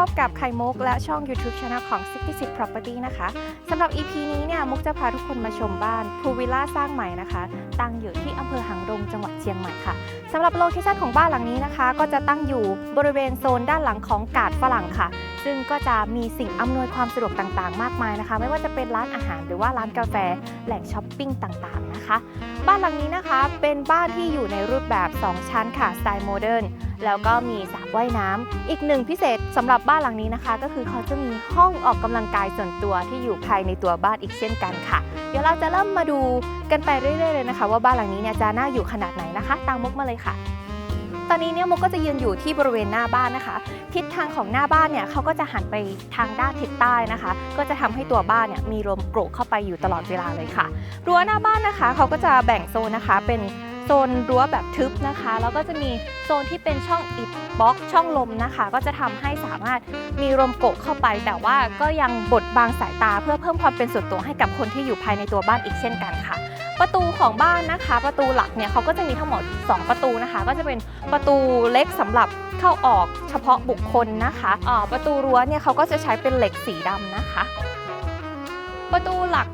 พบกับไข่มุกและช่อง YouTube Channel ของ66 Property นะคะสำหรับ EP นี้เนี่ยมุกจะพาทุกคนมาชมบ้านพูวิลล่าสร้างใหม่นะคะ ตั้งอยู่ที่อำเภอหางดงจังหวัดเชียงใหม่ค่ะสำหรับโลเคชั่นของบ้านหลังนี้นะคะ ก็จะตั้งอยู่บริเวณโซนด้านหลังของกาดฝรั่งค่ะ ซึ่งก็จะมีสิ่งอำนวยความสะดวกต่างๆ มากมายนะคะ ไม่ว่าจะเป็นร้านอาหารหรือว่าร้านกาแฟแหล่งช้อปปิ้งต่างๆนะคะ บ้านหลังนี้นะคะเป็นบ้านที่อยู่ในรูปแบบ 2 ชั้นค่ะสไตล์โมเดิร์นแล้วก็มีสระว่ายน้ำอีกหนึ่งพิเศษสำหรับบ้านหลังนี้นะคะ ก็คือเขาจะมีห้องออกกำลังกายส่วนตัวที่อยู่ภายในตัวบ้านอีกเช่นกันค่ะ เดี๋ยวเราจะเริ่มมาดูกันไปเรื่อยๆเลยนะคะ ว่าบ้านหลังนี้เนี่ยจะน่าอยู่ขนาดไหนนะคะ ตามมุกมาเลยค่ะ ตอนนี้เนี่ยมุกก็จะยืนอยู่ที่บริเวณหน้าบ้านนะคะ ทิศทางของหน้าบ้านเนี่ยเขาก็จะหันไปทางด้านทิศใต้นะคะ ก็จะทำให้ตัวบ้านเนี่ยมีลมโกรกเข้าไปอยู่ตลอดเวลาเลยค่ะ รั้วหน้าบ้านนะคะเขาก็จะแบ่งโซนนะคะ เป็นโซนรั้วแบบทึบนะคะ แล้วก็จะมีโซนที่เป็นช่องอิฐบล็อกช่องลมนะคะ ก็จะทำให้สามารถมีลมโกกเข้าไป แต่ว่าก็ยังบดบังสายตาเพื่อเพิ่มความเป็นส่วนตัวให้กับคนที่อยู่ภายในตัวบ้านอีกเช่นกันค่ะ ประตูของบ้านนะคะ ประตูหลักเนี่ยเขาก็จะมีทั้งหมด 2 ประตูนะคะ ก็จะเป็นประตูเล็กสำหรับเข้าออกเฉพาะบุคคลนะคะอ่าประตูรั้วเนี่ยเขาก็จะใช้เป็นเหล็กสีดำนะคะ ประตูหลัก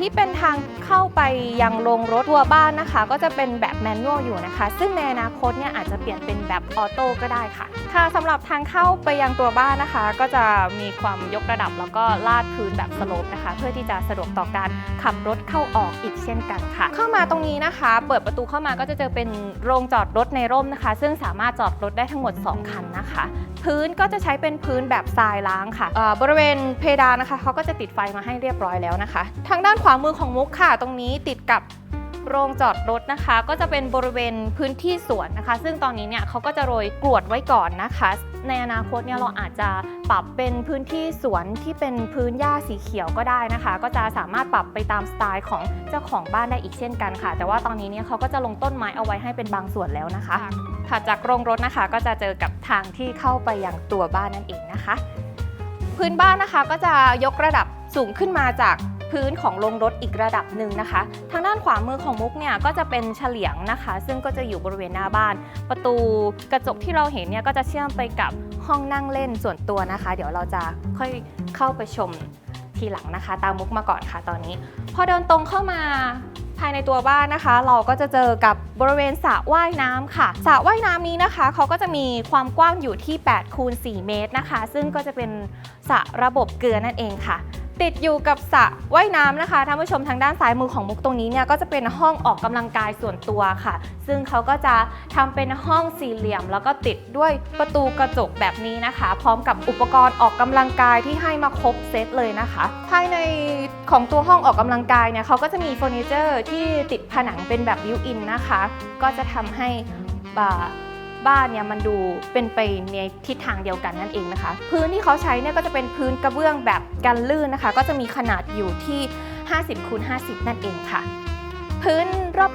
ที่เป็นทางเข้าไปยังโรงรถตัวบ้านนะคะ ก็จะเป็นแบบแมนนวลอยู่นะคะ ซึ่งในอนาคตเนี่ยอาจจะเปลี่ยนเป็นแบบออโต้ก็ได้ค่ะ ค่ะสำหรับทางเข้าไปยังตัวบ้านนะคะ ก็จะมีความยกระดับแล้วก็ลาดพื้นแบบสโลปนะคะ เพื่อที่จะสะดวกต่อการขับรถเข้าออกอีกเช่นกันค่ะ เข้ามาตรงนี้นะคะ เปิดประตูเข้ามาก็จะเจอเป็นโรงจอดรถในร่มนะคะ ซึ่งสามารถจอดรถได้ทั้งหมด 2 คันนะคะ พื้นก็จะใช้เป็นพื้นแบบทรายล้างค่ะเอ่อบริเวณเพดานนะคะเขาก็จะติดไฟมาให้เรียบร้อยแล้วนะคะ ทางด้านขวามือของมุกค่ะ ตรงนี้ติดกับโรงจอดรถนะคะ ก็จะเป็นบริเวณพื้นที่สวนนะคะ ซึ่งตอนนี้เนี่ยเขาก็จะโรยกรวดไว้ก่อนนะคะ ในอนาคตเนี่ยเราอาจจะปรับเป็นพื้นที่สวนที่เป็นพื้นหญ้าสีเขียวก็ได้นะคะ ก็จะสามารถปรับไปตามสไตล์ของเจ้าของบ้านได้อีกเช่นกันค่ะ แต่ว่าตอนนี้เนี่ยเขาก็จะลงต้นไม้เอาไว้ให้เป็นบางส่วนแล้วนะคะ ถัดจากโรงรถนะคะ ก็จะเจอกับทางที่เข้าไปยังตัวบ้านนั่นเองนะคะ พื้นบ้านนะคะก็จะยกระดับสูงขึ้นมาจากพื้นของโรงรถอีกระดับหนึ่งนะคะ ทางด้านขวามือของมุกเนี่ยก็จะเป็นเฉลียงนะคะ ซึ่งก็จะอยู่บริเวณหน้าบ้าน ประตูกระจกที่เราเห็นเนี่ยก็จะเชื่อมไปกับห้องนั่งเล่นส่วนตัวนะคะ เดี๋ยวเราจะค่อยเข้าไปชมทีหลังนะคะ ตามมุกมาก่อนค่ะตอนนี้ พอเดินตรงเข้ามา ภายในตัวบ้านนะคะ เราก็จะเจอกับบริเวณสระว่ายน้ำค่ะสระว่ายน้ำนี้นะคะเขาก็จะมีความกว้างอยู่ที่8คูณ4เมตรนะคะ ซึ่งก็จะเป็นสระระบบเกลือนั่นเองค่ะ ติดอยู่กับสระว่ายน้ำนะคะท่านผู้ชมทางด้านซ้ายมือของมุกตรงนี้เนี่ยก็จะเป็นห้องออกกำลังกายส่วนตัวค่ะ ซึ่งเขาก็จะทำเป็นห้องสี่เหลี่ยม แล้วก็ติดด้วยประตูกระจกแบบนี้นะคะ พร้อมกับอุปกรณ์ออกกำลังกายที่ให้มาครบเซตเลยนะคะ ภายในของตัวห้องออกกำลังกายเนี่ยเขาก็จะมีเฟอร์นิเจอร์ที่ติดผนังเป็นแบบบิวอินนะคะ ก็จะทำให้ บ้านเนี่ยมันดูเป็นไปในทิศทางเดียวกันนั่นเองนะคะ พื้นที่เขาใช้เนี่ยก็จะเป็นพื้นกระเบื้องแบบกันลื่นนะคะ ก็จะมีขนาดอยู่ที่ 50คูณ50 นั่นเองค่ะ พื้น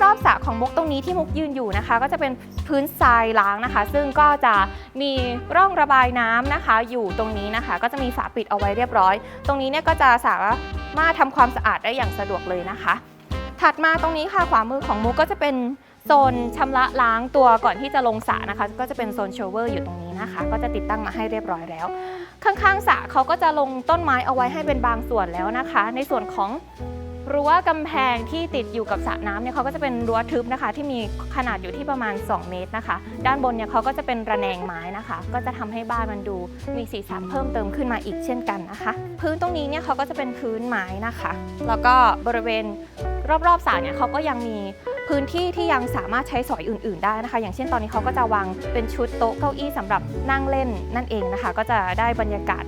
รอบๆสระของมุกตรงนี้ที่มุกยืนอยู่นะคะ ก็จะเป็นพื้นทรายล้างนะคะ ซึ่งก็จะมีร่องระบายน้ำนะคะ อยู่ตรงนี้นะคะ ก็จะมีฝาปิดเอาไว้เรียบร้อย ตรงนี้เนี่ยก็จะสามารถทำความสะอาดได้อย่างสะดวกเลยนะคะ ถัดมาตรงนี้ค่ะขวามือของมุกก็จะเป็น โซนชำระล้างตัวก่อนที่จะลงสระนะคะ ก็จะเป็นโซนโชเวอร์อยู่ตรงนี้นะคะ ก็จะติดตั้งมาให้เรียบร้อยแล้ว ข้างๆสระเขาก็จะลงต้นไม้เอาไว้ให้เป็นบางส่วนแล้วนะคะ ในส่วนของรั้วกำแพงที่ติดอยู่กับสระน้ำเนี่ยเขาก็จะเป็นรั้วทึบนะคะ ที่มีขนาดอยู่ที่ประมาณ 2 เมตรนะคะ ด้านบนเนี่ยเขาก็จะเป็นระแนงไม้นะคะ ก็จะทำให้บ้านมันดูมีสีสันเพิ่มเติมขึ้นมาอีกเช่นกันนะคะ พื้นตรงนี้เนี่ยเขาก็จะเป็นพื้นไม้นะคะ แล้วก็บริเวณรอบๆสระเนี่ยเขาก็ยังมี พื้นที่ที่ยังสามารถใช้สอยอื่น ๆ ได้นะคะ อย่างเช่นตอนนี้เขาก็จะวางเป็นชุดโต๊ะเก้าอี้สำหรับนั่งเล่นนั่นเองนะคะ ก็จะได้บรรยากาศ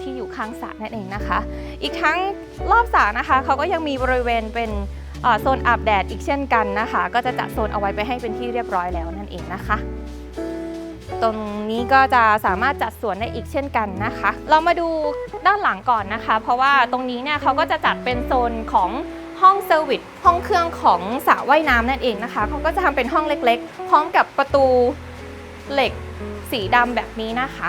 ที่อยู่ข้างสระนั่นเองนะคะ อีกทั้งรอบสระนะคะเขาก็ยังมีบริเวณเป็นโซนอาบแดดอีกเช่นกันนะคะ ก็จะจัดโซนเอาไว้ไปให้เป็นที่เรียบร้อยแล้วนั่นเองนะคะตรงนี้ก็จะสามารถจัดสวนได้อีกเช่นกันนะคะ เรามาดูด้านหลังก่อนนะคะ เพราะว่าตรงนี้เนี่ยเขาก็จะจัดเป็นโซนของ ห้องเซอร์วิสห้องเครื่องของสระว่ายน้ำนั่นเองนะคะเขาก็จะทำเป็นห้องเล็กๆ พร้อมกับประตูเหล็กสีดำแบบนี้นะคะ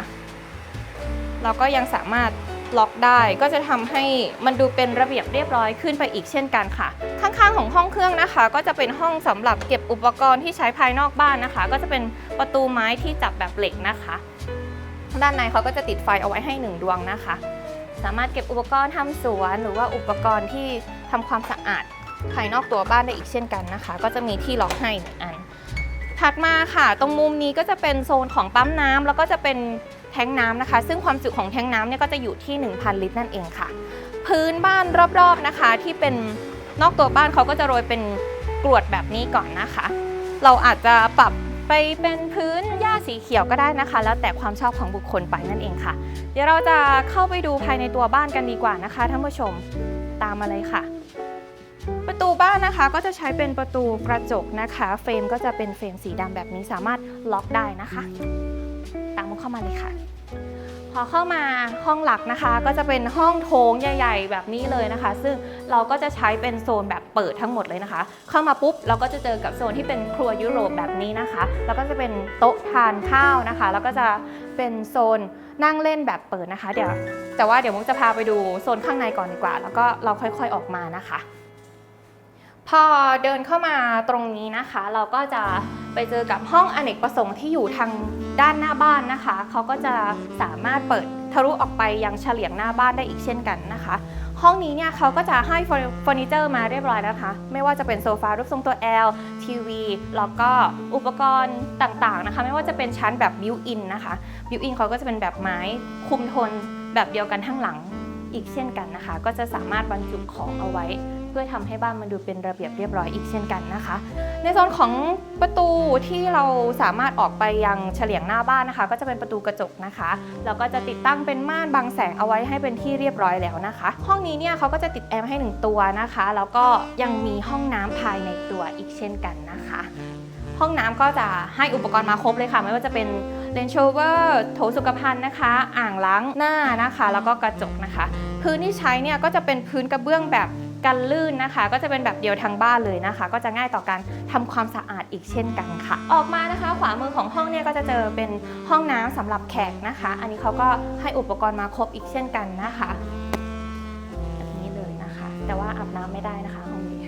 เราก็ยังสามารถล็อกได้ก็จะทำให้มันดูเป็นระเบียบเรียบร้อยขึ้นไปอีกเช่นกันค่ะ ข้างๆของห้องเครื่องนะคะ ก็จะเป็นห้องสำหรับเก็บอุปกรณ์ที่ใช้ภายนอกบ้านนะคะ ก็จะเป็นประตูไม้ที่จับแบบเหล็กนะคะ ด้านในเขาก็จะติดไฟเอาไว้ให้หนึ่งดวงนะคะ สามารถเก็บอุปกรณ์ทำสวนหรือว่าอุปกรณ์ที่ทำความสะอาดภายนอกตัวบ้านได้อีกเช่นกันนะคะ ก็จะมีที่ล็อกให้หนึ่งอัน ถัดมาค่ะ ตรงมุมนี้ก็จะเป็นโซนของปั๊มน้ำแล้วก็จะเป็นแท้งน้ำนะคะ ซึ่งความจุของแท้งน้ำเนี่ยก็จะอยู่ที่ 1,000 ลิตรนั่นเองค่ะ พื้นบ้านรอบๆนะคะ ที่เป็นนอกตัวบ้านเขาก็จะโรยเป็นกรวดแบบนี้ก่อนนะคะ เราอาจจะปรับ ไปเป็นพื้นหญ้าสีเขียวก็ได้นะคะ แล้วแต่ความชอบของบุคคลไปนั่นเองค่ะ เดี๋ยวเราจะเข้าไปดูภายในตัวบ้านกันดีกว่านะคะท่านผู้ชมตามมาเลยค่ะ ประตูบ้านนะคะก็จะใช้เป็นประตูกระจกนะคะ เฟรมก็จะเป็นเฟรมสีดำแบบนี้สามารถล็อกได้นะคะ ตามมุกเข้ามาเลยค่ะ พอเข้ามาห้องหลักนะคะ ก็จะเป็นห้องโถงใหญ่ ๆ แบบนี้เลยนะคะ ซึ่งเราก็จะใช้เป็นโซนแบบเปิดทั้งหมดเลยนะคะ เข้ามาปุ๊บเราก็จะเจอกับโซนที่เป็นครัวยุโรปแบบนี้นะคะ แล้วก็จะเป็นโต๊ะทานข้าวนะคะ แล้วก็จะเป็นโซนนั่งเล่นแบบเปิดนะคะ เดี๋ยวแต่ว่าเดี๋ยวมุกจะพาไปดูโซนข้างในก่อนดีกว่า แล้วก็เราค่อยๆออกมานะคะ พอเดินเข้ามาตรงนี้นะคะ เราก็จะไปเจอกับห้องอเนกประสงค์ที่อยู่ทางด้านหน้าบ้านนะคะเขาก็จะสามารถเปิดทะลุออกไปยังเฉลียงหน้าบ้านได้อีกเช่นกันนะคะ ห้องนี้เนี่ยเขาก็จะให้เฟอร์นิเจอร์มาเรียบร้อยนะคะ ไม่ว่าจะเป็นโซฟารูปทรงตัว L ทีวีแล้วก็อุปกรณ์ต่างๆนะคะ ไม่ว่าจะเป็นชั้นแบบบิวอินนะคะบิวอินเขาก็จะเป็นแบบไม้คุมโทนแบบเดียวกันทั้งหลังอีกเช่นกันนะคะ ก็จะสามารถบรรจุของเอาไว้ พื่อทำให้บ้านมันดูเป็นระเบียบเรียบร้อยอีกเช่นกันนะคะ ในโซนของประตูที่เราสามารถออกไปยังเฉลียงหน้าบ้านนะคะ ก็จะเป็นประตูกระจกนะคะแล้วก็จะติดตั้งเป็นม่านบังแสงเอาไว้ให้เป็นที่เรียบร้อยแล้วนะคะ ห้องนี้เนี่ยเขาก็จะติดแอร์ให้หนึ่งตัวนะคะแล้วก็ยังมีห้องน้ำภายในตัวอีกเช่นกันนะคะ ห้องน้ำก็จะให้อุปกรณ์มาครบเลยค่ะ ไม่ว่าจะเป็นเลนโชเวอร์โถสุขภัณฑ์นะคะ อ่างล้างหน้านะคะ แล้วก็กระจกนะคะ พื้นที่ใช้เนี่ยก็จะเป็นพื้นกระเบื้องแบบ กันลื่นนะคะ ก็จะเป็นแบบเดียวทั้งบ้านเลยนะคะ ก็จะง่ายต่อการทำความสะอาดอีกเช่นกันค่ะ ออกมานะคะ ขวามือของห้องเนี่ยก็จะเจอเป็นห้องน้ำสำหรับแขกนะคะ อันนี้เขาก็ให้อุปกรณ์มาครบอีกเช่นกันนะคะแบบนี้เลยนะคะ แต่ว่าอาบน้ำไม่ได้นะคะห้องนี้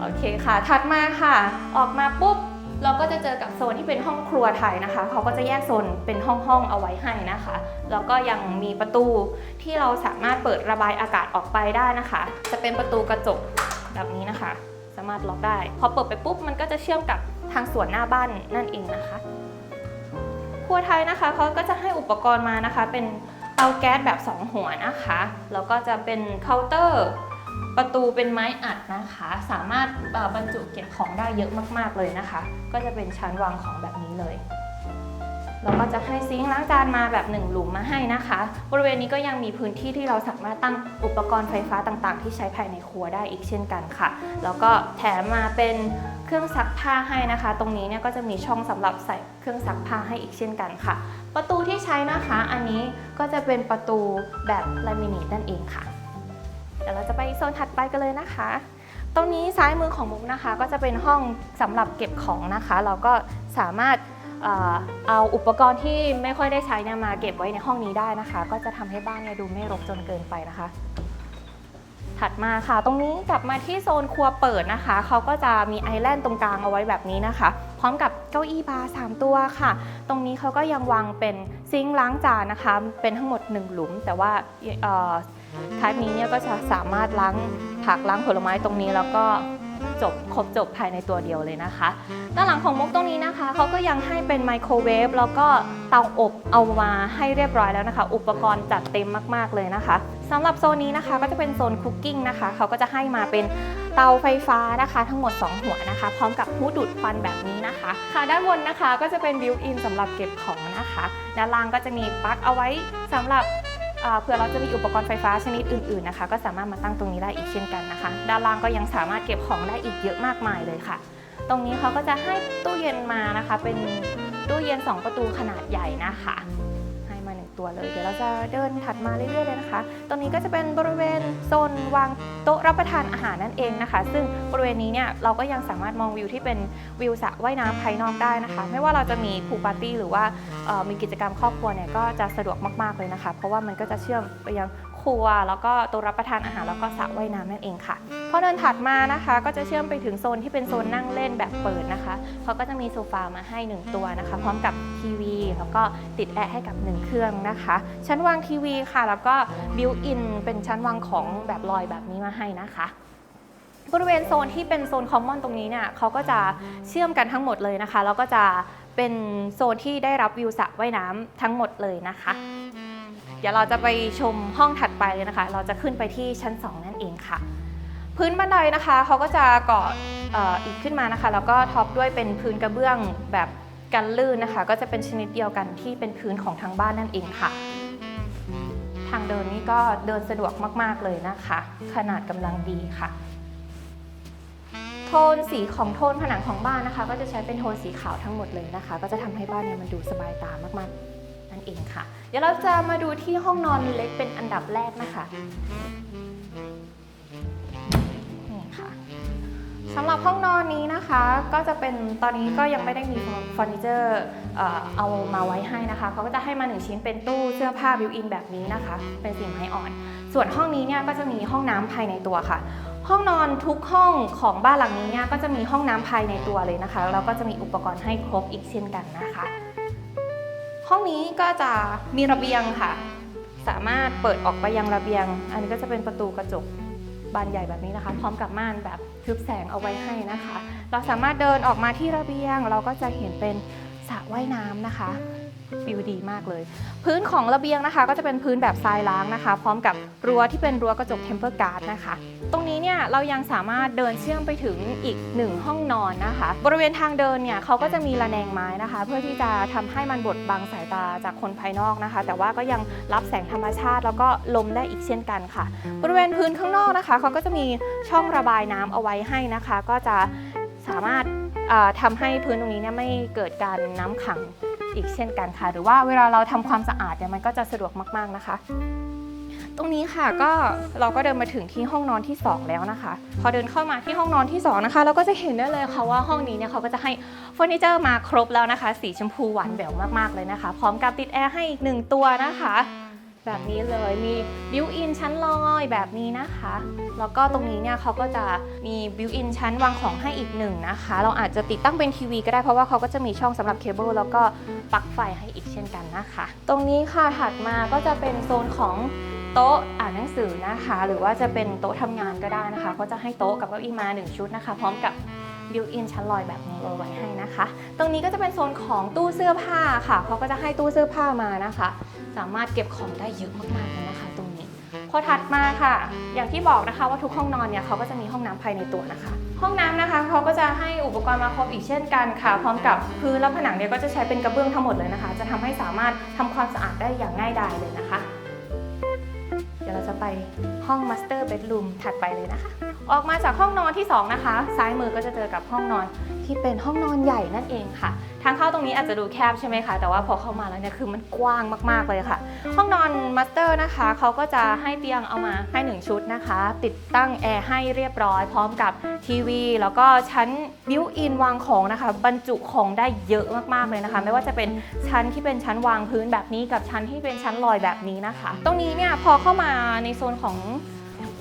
โอเคค่ะ ถัดมาค่ะ ออกมาปุ๊บ เราก็จะเจอกับโซนที่เป็นห้องครัวไทยนะคะ เขาก็จะแยกโซนเป็นห้องห้องๆเอาไว้ให้นะคะ แล้วก็ยังมีประตูที่เราสามารถเปิดระบายอากาศออกไปได้นะคะ จะเป็นประตูกระจกแบบนี้นะคะ สามารถล็อกได้ พอเปิดไปปุ๊บมันก็จะเชื่อมกับทางสวนหน้าบ้านนั่นเองนะคะ ครัวไทยนะคะเขาก็จะให้อุปกรณ์มานะคะ เป็นเตาแก๊สแบบ 2 หัวนะคะ แล้วก็จะเป็นเคาน์เตอร์ ประตูเป็นไม้อัดนะคะ สามารถบรรจุเก็บของได้เยอะมาก ๆ เลยนะคะ ก็จะเป็นชั้นวางของแบบนี้เลยแล้วก็จะให้ซิงค์ล้างจานมาแบบหนึ่งหลุมมาให้นะคะ บริเวณนี้ก็ยังมีพื้นที่ที่เราสามารถตั้งอุปกรณ์ไฟฟ้าต่างๆ ที่ใช้ภายในครัวได้อีกเช่นกันค่ะ แล้วก็แถมมาเป็นเครื่องซักผ้าให้นะคะ ตรงนี้เนี่ยก็จะมีช่องสำหรับใส่เครื่องซักผ้าให้อีกเช่นกันค่ะ ประตูที่ใช้นะคะ อันนี้ก็จะเป็นประตูแบบลามิเนตนั่นเองค่ะ เดี๋ยวเราจะไปโซนถัดไปกันเลยนะคะ ตรงนี้ซ้ายมือของมุกนะคะ ก็จะเป็นห้องสำหรับเก็บของนะคะ เราก็สามารถเอาอุปกรณ์ที่ไม่ค่อยได้ใช้เนี่ยมาเก็บไว้ในห้องนี้ได้นะคะ ก็จะทำให้บ้านเนี่ยดูไม่รกจนเกินไปนะคะ ถัดมาค่ะ ตรงนี้กลับมาที่โซนครัวเปิดนะคะ เขาก็จะมีไอแลนด์ตรงกลางเอาไว้แบบนี้นะคะ พร้อมกับเก้าอี้บาร์3ตัวค่ะ ตรงนี้เขาก็ยังวางเป็นซิงค์ล้างจานนะคะ เป็นทั้งหมด 1 หลุม แต่ว่า ทายนี้เนี่ยก็จะสามารถล้างผักล้างผลไม้ตรงนี้แล้วก็จบครบจบภายในตัวเดียวเลยนะคะ ด้านหลังของมุกตรงนี้นะคะเขาก็ยังให้เป็นไมโครเวฟแล้วก็เตาอบเอามาให้เรียบร้อยแล้วนะคะ อุปกรณ์จัดเต็มมากๆเลยนะคะสำหรับโซนนี้นะคะก็จะเป็นโซนคุกกิ้งนะคะเขาก็จะให้มาเป็นเตาไฟฟ้านะคะ ทั้งหมด 2 หัวนะคะ พร้อมกับผู้ดูดควันแบบนี้นะคะ ค่ะด้านบนนะคะก็จะเป็นบิวอินสำหรับเก็บของนะคะ ด้านล่างก็จะมีปลั๊กเอาไว้สำหรับ เผื่อเราจะมีอุปกรณ์ไฟฟ้าชนิดอื่นๆนะคะ ก็สามารถมาตั้งตรงนี้ได้อีกเช่นกันนะคะ ด้านล่างก็ยังสามารถเก็บของได้อีกเยอะมากมายเลยค่ะ ตรงนี้เขาก็จะให้ตู้เย็นมานะคะ เป็นตู้เย็น 2 ประตูขนาดใหญ่นะคะ ตัวเลย เดี๋ยวเราจะเดินถัดมาเรื่อยๆเลยนะคะ ตรงนี้ก็จะเป็นบริเวณโซนวางโต๊ะรับประทานอาหารนั่นเองนะคะ ซึ่งบริเวณนี้เนี่ยเราก็ยังสามารถมองวิวที่เป็นวิวสระว่ายน้ำภายนอกได้นะคะ ไม่ว่าเราจะมีพูลปาร์ตี้หรือว่ามีกิจกรรมครอบครัวเนี่ยก็จะสะดวกมากๆเลยนะคะ เพราะว่ามันก็จะเชื่อมไปยัง คครัว แล้วก็โต๊ะรับประทานอาหารแล้วก็สระว่ายน้ำนั่นเองค่ะพอเดินถัดมานะคะ ก็จะเชื่อมไปถึงโซนที่เป็นโซนนั่งเล่นแบบเปิดนะคะเขาก็จะมีโซฟามาให้หนึ่งตัวนะคะ พร้อมกับทีวี แล้วก็ติดแอร์ให้กับหนึ่งเครื่องนะคะ ชั้นวางทีวีค่ะ แล้วก็บิวอินเป็นชั้นวางของแบบลอยแบบนี้มาให้นะคะบริเวณโซนที่เป็นโซนคอมมอนตรงนี้เนี่ยเขาก็จะเชื่อมกันทั้งหมดเลยนะคะ แล้วก็จะเป็นโซนที่ได้รับวิวสระว่ายน้ำทั้งหมดเลยนะคะเดี๋ยวเราจะไปชมห้องถัดไปเลยนะคะ เราจะขึ้นไปที่ชั้น 2 นั่นเองค่ะ พื้นบันไดนะคะเขาก็จะก่ออ่ออีกขึ้นมานะคะ แล้วก็ท็อปด้วยเป็นพื้นกระเบื้องแบบกันลื่นนะคะ ก็จะเป็นชนิดเดียวกันที่เป็นพื้นของทางบ้านนั่นเองค่ะ ทางเดินนี่ก็เดินสะดวกมาก ๆ เลยนะคะ ขนาดกำลังดีค่ะ โทนสีของโทนผนังของบ้านนะคะ ก็จะใช้เป็นโทนสีขาวทั้งหมดเลยนะคะ ก็จะทำให้บ้านเนี่ยมันดูสบายตามาก ๆ นั่นเองค่ะ เดี๋ยวเราจะมาดูที่ห้องนอนเล็กเป็นอันดับแรกนะคะนี่ค่ะสำหรับห้องนอนนี้นะคะก็จะเป็นตอนนี้ก็ยังไม่ได้มีเฟอร์นิเจอร์เอามาไว้ให้นะคะเขาก็จะให้มาหนึ่งชิ้นเป็นตู้เสื้อผ้าบิวอินแบบนี้นะคะ เป็นสีไม้อ่อน ส่วนห้องนี้เนี่ยก็จะมีห้องน้ำภายในตัวค่ะ ห้องนอนทุกห้องของบ้านหลังนี้เนี่ยก็จะมีห้องน้ำภายในตัวเลยนะคะแล้วก็จะมีอุปกรณ์ให้ครบอีกเช่นกันนะคะ ห้องนี้ก็จะมีระเบียงค่ะ สามารถเปิดออกไปยังระเบียง อันนี้ก็จะเป็นประตูกระจกบานใหญ่แบบนี้นะคะ พร้อมกับม่านแบบทึบแสงเอาไว้ให้นะคะ เราสามารถเดินออกมาที่ระเบียง เราก็จะเห็นเป็นสระว่ายน้ำนะคะ วิวดีมากเลย พื้นของระเบียงนะคะ ก็จะเป็นพื้นแบบทรายล้างนะคะ พร้อมกับรั้วที่เป็นรั้วกระจกเทมเปอร์การ์ดนะคะ ตรงนี้เนี่ยเรายังสามารถเดินเชื่อมไปถึงอีกหนึ่งห้องนอนนะคะ บริเวณทางเดินเนี่ยเขาก็จะมีระแนงไม้นะคะ เพื่อที่จะทำให้มันบดบังสายตาจากคนภายนอกนะคะ แต่ว่าก็ยังรับแสงธรรมชาติ แล้วก็ลมได้อีกเช่นกันค่ะ บริเวณพื้นข้างนอกนะคะเขาก็จะมีช่องระบายน้ำเอาไว้ให้นะคะ ก็จะสามารถอ่าทำให้พื้นตรงนี้เนี่ยไม่เกิดการน้ำขัง อีกเช่นกันค่ะ หรือว่าเวลาเราทำความสะอาดเนี่ยมันก็จะสะดวกมากๆนะคะ ตรงนี้ค่ะก็เราก็เดินมาถึงที่ห้องนอนที่ 2 แล้วนะคะ พอเดินเข้ามาที่ห้องนอนที่ 2 นะคะ เราก็จะเห็นได้เลยค่ะว่าห้องนี้เนี่ยเขาก็จะให้เฟอร์นิเจอร์มาครบแล้วนะคะ สีชมพูหวานแหววมากๆเลยนะคะ พร้อมกับติดแอร์ให้อีกหนึ่งตัวนะคะ แบบนี้เลยมีบิวอินชั้นลอยแบบนี้นะคะ แล้วก็ตรงนี้เนี่ยเขาก็จะมีบิวอินชั้นวางของให้อีกหนึ่งนะคะ เราอาจจะติดตั้งเป็นทีวีก็ได้เพราะว่าเขาก็จะมีช่องสำหรับเคเบิลแล้วก็ปลั๊กไฟให้อีกเช่นกันนะคะ ตรงนี้ค่ะถัดมาก็จะเป็นโซนของโต๊ะอ่านหนังสือนะคะ หรือว่าจะเป็นโต๊ะทำงานก็ได้นะคะ ก็จะให้โต๊ะกับเก้าอี้มาหนึ่งชุดนะคะ พร้อมกับบิวอินชั้นลอยแบบนี้เอาไว้ให้นะคะ ตรงนี้ก็จะเป็นโซนของตู้เสื้อผ้าค่ะเขาก็จะให้ตู้เสื้อผ้ามานะคะ สามารถเก็บของได้เยอะมากๆเลยนะคะตรงนี้พอถัดมาค่ะ อย่างที่บอกนะคะว่าทุกห้องนอนเนี่ยเขาก็จะมีห้องน้ำภายในตัวนะคะ ห้องน้ำนะคะเขาก็จะให้อุปกรณ์มาครบอีกเช่นกันค่ะ พร้อมกับพื้นและผนังเนี่ยก็จะใช้เป็นกระเบื้องทั้งหมดเลยนะคะ จะทำให้สามารถทำความสะอาดได้อย่างง่ายดายเลยนะคะ เดี๋ยวเราจะไปห้อง Master Bedroom ถัดไปเลยนะคะ ออกมาจากห้องนอนที่ 2 นะคะ ซ้ายมือก็จะเจอกับห้องนอน ที่เป็นห้องนอนใหญ่นั่นเองค่ะ ทางเข้าตรงนี้อาจจะดูแคบใช่ไหมคะ แต่ว่าพอเข้ามาแล้วเนี่ยคือมันกว้างมากๆเลยค่ะ ห้องนอนมาสเตอร์นะคะเขาก็จะให้เตียงเอามาให้ 1 ชุดนะคะ ติดตั้งแอร์ให้เรียบร้อย พร้อมกับทีวี แล้วก็ชั้นบิวอินวางของนะคะ บรรจุของได้เยอะมากๆเลยนะคะ ไม่ว่าจะเป็นชั้นที่เป็นชั้นวางพื้นแบบนี้กับชั้นที่เป็นชั้นลอยแบบนี้นะคะ ตรงนี้เนี่ยพอเข้ามาในโซนของ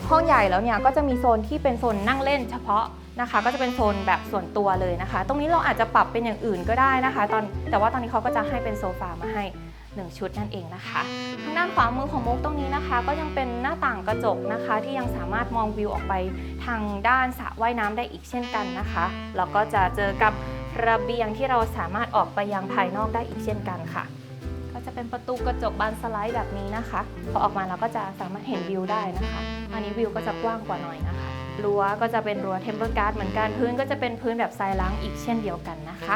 ห้องใหญ่แล้วเนี่ยก็จะมีโซนที่เป็นโซนนั่งเล่นเฉพาะ นะคะ ก็จะเป็นโซนแบบส่วนตัวเลยนะคะ ตรงนี้เราอาจจะปรับเป็นอย่างอื่นก็ได้นะคะ ตอนแต่ว่าตอนนี้เขาก็จะให้เป็นโซฟามาให้1ชุดนั่นเองนะคะ ทางด้านขวามือของมุกตรงนี้นะคะ ก็ยังเป็นหน้าต่างกระจกนะคะ ที่ยังสามารถมองวิวออกไปทางด้านสระว่ายน้ำได้อีกเช่นกันนะคะแล้วก็จะเจอกับระเบียงที่เราสามารถออกไปยังภายนอกได้อีกเช่นกันค่ะ ก็จะเป็นประตูกระจกบานสไลด์แบบนี้นะคะ พอออกมาเราก็จะสามารถเห็นวิวได้นะคะ อันนี้วิวก็จะกว้างกว่าหน่อยนะคะ รั้วก็จะเป็นรั้วเทมเปอร์การ์ดเหมือนกันพื้นก็จะเป็นพื้นแบบทรายล้างอีกเช่นเดียวกันนะคะ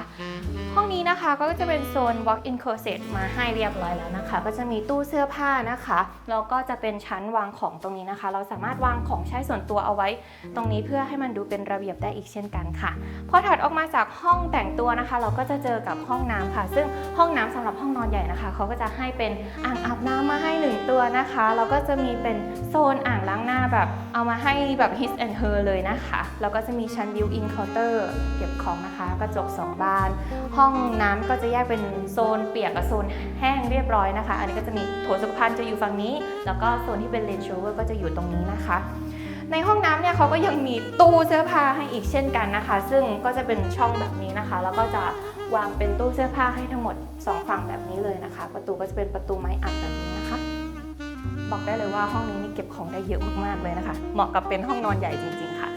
ห้องนี้นะคะก็จะเป็นโซน walk-in closet มาให้เรียบร้อยแล้วนะคะ ก็จะมีตู้เสื้อผ้านะคะแล้วก็จะเป็นชั้นวางของตรงนี้นะคะ เราสามารถวางของใช้ส่วนตัวเอาไว้ ตรงนี้เพื่อให้มันดูเป็นระเบียบได้อีกเช่นกันค่ะพอถัดออกมาจากห้องแต่งตัวนะคะ เราก็จะเจอกับห้องน้ำค่ะ ซึ่งห้องน้ำสำหรับห้องนอนใหญ่นะคะเขาก็จะให้เป็นอ่างอาบน้ำมาให้หนึ่งตัวนะคะแล้วก็จะมีเป็นโซนอ่างล้างหน้าแบบเอามาให้แบบ his and and her เลยนะคะ แล้วก็จะมีชั้น built-in counter เก็บของนะคะ กระจก 2 บาน ห้องน้ำก็จะแยกเป็นโซนเปียกกับโซนแห้งเรียบร้อยนะคะ อันนี้ก็จะมีโถสุขภัณฑ์จะอยู่ฝั่งนี้ แล้วก็โซนที่เป็น range rover ก็จะอยู่ตรงนี้นะคะ ในห้องน้ำเนี่ยเขาก็ยังมีตู้เสื้อผ้าให้อีกเช่นกันนะคะ ซึ่งก็จะเป็นช่องแบบนี้นะคะ แล้วก็จะวางเป็นตู้เสื้อผ้าให้ทั้งหมด 2 ฝั่งแบบนี้เลยนะคะ ประตูก็จะเป็นประตูไม้อัดแบบนี้นะ บอกได้เลยว่าห้องนี้นี่เก็บของได้เยอะมากๆเลยนะคะ เหมาะกับเป็นห้องนอนใหญ่จริง ๆ ค่ะ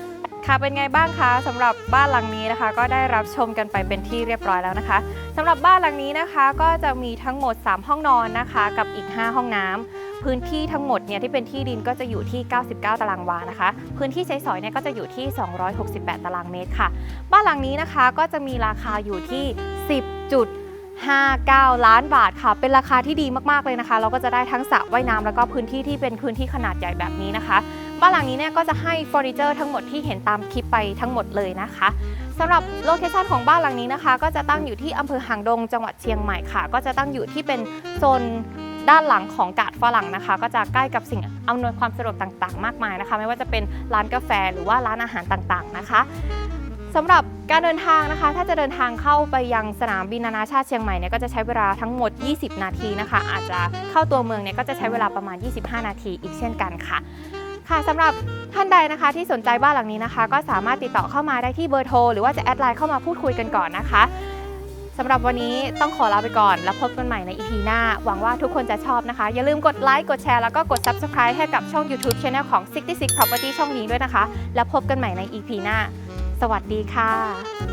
ค่ะเป็นไงบ้างคะสำหรับบ้านหลังนี้นะคะ ก็ได้รับชมกันไปเป็นที่เรียบร้อยแล้วนะคะสำหรับบ้านหลังนี้นะคะก็จะมีทั้งหมด 3 ห้องนอนนะคะ กับอีก 5 ห้องน้ำพื้นที่ทั้งหมดเนี่ยที่เป็นที่ดินก็จะอยู่ที่ 99 ตารางวานะคะ พื้นที่ใช้สอยเนี่ยก็จะอยู่ที่ 268 ตารางเมตรค่ะ บ้านหลังนี้นะคะก็จะมีราคาอยู่ที่ 10 จุด 59 ล้านบาทค่ะ เป็นราคาที่ดีมากๆเลยนะคะ เราก็จะได้ทั้งสระว่ายน้ำแล้วก็พื้นที่ที่เป็นพื้นที่ขนาดใหญ่แบบนี้นะคะ บ้านหลังนี้เนี่ยก็จะให้เฟอร์นิเจอร์ทั้งหมดที่เห็นตามคลิปไปทั้งหมดเลยนะคะสำหรับโลเคชันของบ้านหลังนี้นะคะ ก็จะตั้งอยู่ที่อำเภอหางดงจังหวัดเชียงใหม่ค่ะ ก็จะตั้งอยู่ที่เป็นโซนด้านหลังของกาดฝรั่งนะคะ ก็จะใกล้กับสิ่งอำนวยความสะดวกต่างๆ มากมายนะคะ ไม่ว่าจะเป็นร้านกาแฟหรือว่าร้านอาหารต่างๆนะคะ สำหรับการเดินทางนะคะ ถ้าจะเดินทางเข้าไปยังสนามบินนานาชาติเชียงใหม่เนี่ยก็จะใช้เวลาทั้งหมด 20 นาทีนะคะ อาจจะเข้าตัวเมืองเนี่ยก็จะใช้เวลาประมาณ 25 นาทีอีกเช่นกันค่ะ ค่ะสำหรับท่านใดนะคะที่สนใจบ้านหลังนี้นะคะ ก็สามารถติดต่อเข้ามาได้ที่เบอร์โทรหรือว่าจะแอดไลน์เข้ามาพูดคุยกันก่อนนะคะสำหรับวันนี้ต้องขอลาไปก่อน แล้วพบกันใหม่ใน EP หน้า หวังว่าทุกคนจะชอบนะคะ อย่าลืมกดไลค์กดแชร์แล้วก็กด Subscribe ให้กับช่อง YouTube Channel ของ 66 Property ช่องนี้ด้วยนะคะ แล้วพบกันใหม่ใน EP หน้า สวัสดีค่ะ